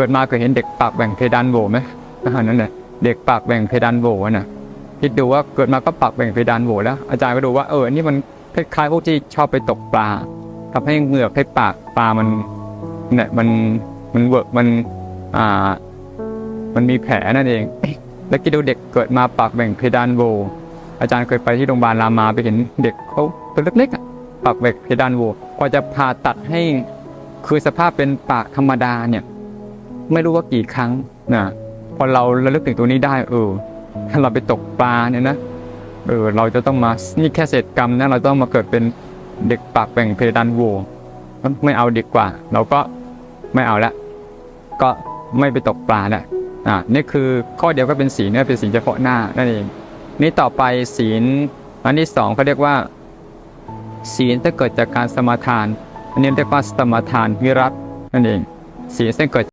กิดมาเคยเห็นเด็กปากแหว่งเพดานโหวไหมนั่นแหละเด็กปากแหว่งเพดานโหวน่ะคิดดูว่าเกิดมาก็ปากแหว่งเพดานโหวแล้ว อาจารย์ก็ดูว่าเอออันนี่มันคล้ายๆพวกที่ชอบไปตกปลาทำให้เหงือกให้ปากปลามันเนี่ยมันมันเวิร์กมันอ่า มันมีแผลนั่นเอง แล้วคิดดูเด็กเกิดมาปากแหว่งเพดานโหวอาจารย์เคยไปที่โรงพยาบาลรามาไปเห็นเด็กเขาตัวเล็กๆอะปากแหว่งเพดานโหวกว่าจะผ่าตัดให้คือสภาพเป็นปากธรรมดาเนี่ย ไม่รู้ว่ากี่ครั้งนะพอเราระลึกถึงตัวนี้ได้ เออถ้าเราไปตกปลาเนี่ยนะเออเราจะต้องมานี่แค่เศษกรรมนะเราต้องมาเกิดเป็นเด็กปากแบ่งเพดานโวไม่เอาดีกว่า เราก็ไม่เอาละก็ไม่ไปตกปลาละอ่านี่คือข้อเดียวก็เป็นศีลเนี่ยเป็นศีลเฉพาะหน้านั่นเองนี่ต่อไปศีลอันที่สองเขาเรียกว่า ศีลถ้าเกิดจากการสมาทาน อันนี้เรียกว่าสมาทานวิรัตนั่นเองศีลซึ่งเกิด